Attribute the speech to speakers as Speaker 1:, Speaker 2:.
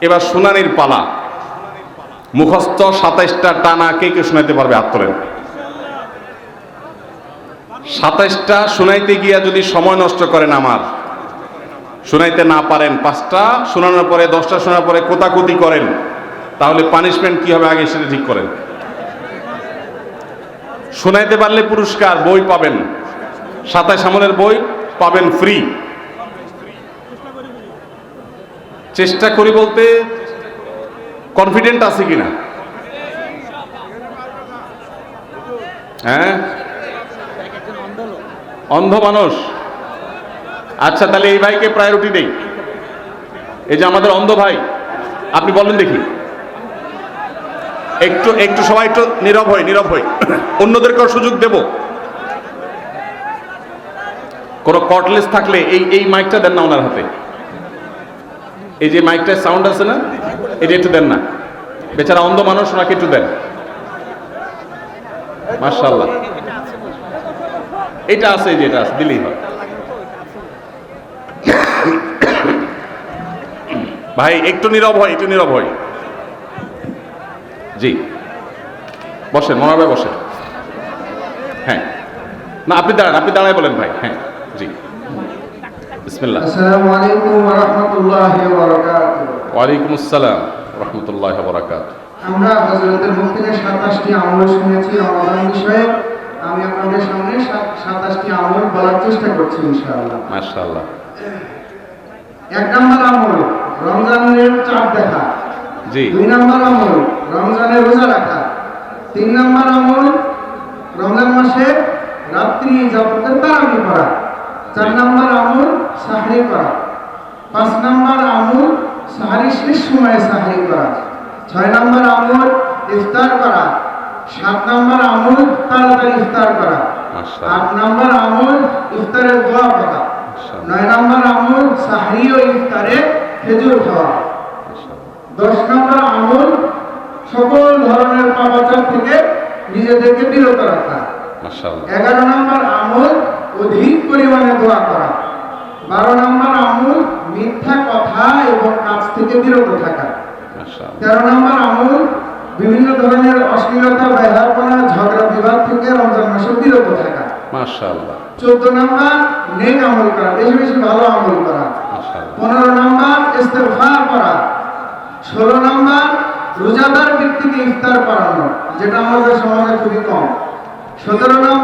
Speaker 1: এবার শুনানির পালা। মুখস্থ সাতাইশটা টানা কে কে শোনাইতে পারবে? তোলেন। সাতাইশটা শুনাইতে গিয়া যদি সময় নষ্ট করেন আমার, শুনাইতে না পারেন পাঁচটা, শোনানোর পরে দশটা শোনার পরে কোতাকুতি করেন, তাহলে পানিশমেন্ট কি হবে আগে সেটা ঠিক করেন। শোনাইতে পারলে পুরস্কার, বই পাবেন। সাতাইশ আমলের বই পাবেন ফ্রি চেষ্টা করি বলতে কনফিডেন্ট আছে কিনা? হ্যাঁ? অন্ধ মানুষ। আচ্ছা তাহলে এই ভাইকে প্রায়োরিটি দেই। এই যে আমাদের অন্ধ ভাই, আপনি বলেন দেখি। একটু একটু সবাই একটু নীরব হই নীরব হই। অন্যদেরকেও সুযোগ দেব। কোন কটলেস থাকলে এই এই মাইকটা দেন না ওনার হাতে। এই যে মাইকটার সাউন্ড আছে না এটা একটু দেন না। বেচারা অন্ধ মানুষ, ওনাকে একটু দেন। মার্শাল্লাহ এটা আছে, এই যে এটা আছে, দিলেই হয়। ভাই, একটু নীরব হয় একটু নীরব হয় জি। বসেন, মনোহর ভাই বসেন। হ্যাঁ। না, আপনি দাঁড়ান, আপনি দাঁড়ায় বলেন ভাই। হ্যাঁ জি। বিসমিল্লাহ।
Speaker 2: আসসালামু আলাইকুম ওয়া রাহমাতুল্লাহি ওয়া বারাকাতুহু
Speaker 1: ওয়ালাইকুম আসসালাম রহমতুল্লাহ বরাকাত
Speaker 2: আমরা হযরতের মুখ থেকে 27টি আমল শুনেছি রমাদান বিষয়ে। আমি আপনাদের সামনে 27টি আমল বলার চেষ্টা করছি ইনশাআল্লাহ।
Speaker 1: মাশাআল্লাহ।
Speaker 2: এক নম্বর আমল রমজানের চাঁদ দেখা।
Speaker 1: জি।
Speaker 2: দুই নম্বর আমল রমজানের রোজা রাখা। তিন নম্বর আমল রমজান মাসে রাত্রি যাপনের তারাবি করা চার নম্বর আমল সাহরি করা। পাঁচ নম্বর আমল সাহারি শেষ সময়ে সাহরি করা। ছয় নম্বর আমল ইফতার করা। সাত নম্বর আমল তাড়াতাড়ি ইফতার করা। আট নম্বর আমল ইফতারের দোয়া করা। নয় নম্বর আমল সাহরি ও ইফতারে খেজুর খাওয়া। দশ নম্বর আমল সকল ধরনের পাপাচার থেকে নিজেদেরকে বিরত রাখা। এগারো নম্বর আমল অধিক পরিমাণে দোয়া করা। বারো নম্বর আমল মিথ্যা কথা এবং কাজ থেকে বিরত থাকা। তেরো নম্বর আমল বিভিন্ন ধরনের অশ্লীলতা ব্যবহারপনা ঝগড়া বিবাদ থেকে রমজান মাসে বিরত থাকা।
Speaker 1: মাশাআল্লাহ।
Speaker 2: চোদ্দ নম্বর নেক আমল করা বেশি বেশি ভালো আমল করা।
Speaker 1: মাশাআল্লাহ।
Speaker 2: পনেরো নম্বর ইস্তেফার করা। ষোলো নম্বর রোজাদার ব্যক্তিকে ইফতার করানো যেটা আমাদের সমাজে খুবই কম। সতেরো নম্বর